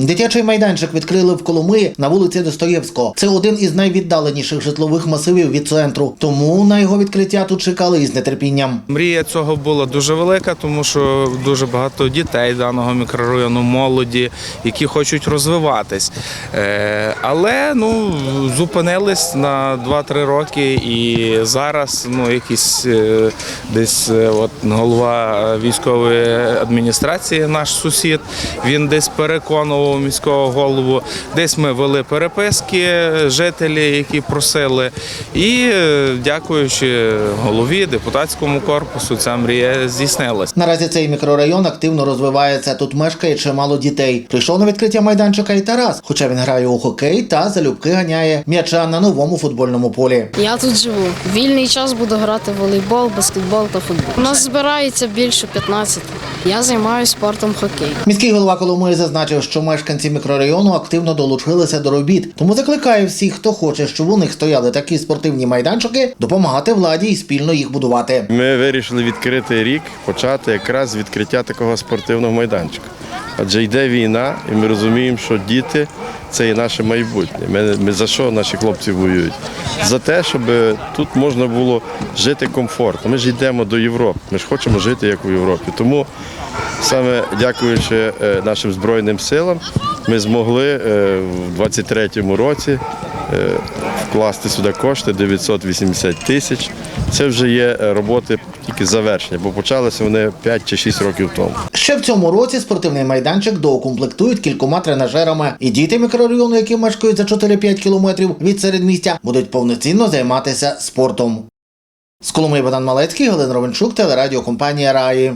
Дитячий майданчик відкрили в Коломиї на вулиці Достоєвського. Це один із найвіддаленіших житлових масивів від центру. Тому на його відкриття тут чекали із нетерпінням. Мрія цього була дуже велика, тому що дуже багато дітей даного мікрорайону, молоді, які хочуть розвиватись. Е, Але ну, зупинились на 2-3 роки, і зараз ну, якийсь е, десь е, от, голова військової адміністрації, наш сусід, він десь переконував міського голову. Десь ми вели переписки, жителі, які просили. І е, дякуючи голові, депутатському корпусу, ця мрія здійснилась. Наразі цей мікрорайон активно розвивається. Тут мешкає чимало дітей. Прийшов на відкриття майданчика і Тарас, хоча він грає у хокей та залюбки ганяє м'яча на новому футбольному полі. Я тут живу. Вільний час буду грати в волейбол, баскетбол та футбол. У нас збирається більше 15. Я займаюся спортом хокей. Міський голова Коломиї зазначив, що мешканці мікрорайону активно долучилися до робіт, тому закликає всіх, хто хоче, щоб у них стояли такі спортивні майданчики, допомагати владі і спільно їх будувати. Ми вирішили відкрити рік, почати якраз з відкриття такого спортивного майданчика. Адже йде війна, і ми розуміємо, що діти це і наше майбутнє. Ми, ми за що наші хлопці воюють? За те, щоб тут можна було жити комфортно. Ми ж йдемо до Європи. Ми ж хочемо жити як у Європі. Тому саме дякуючи е, нашим Збройним силам, ми змогли е, в 23-му році е, вкласти сюди кошти 980 тисяч. Це вже є роботи тільки завершення, бо почалися вони 5 чи 6 років тому. Ще в цьому році спортивний майданчик доукомплектують кількома тренажерами, і діти мікрорайону, які мешкають за 4-5 кілометрів від середмістя, будуть повноцінно займатися спортом. З Коломиї Богдан Малецький, Галина Ровенчук, телерадіокомпанія Раї.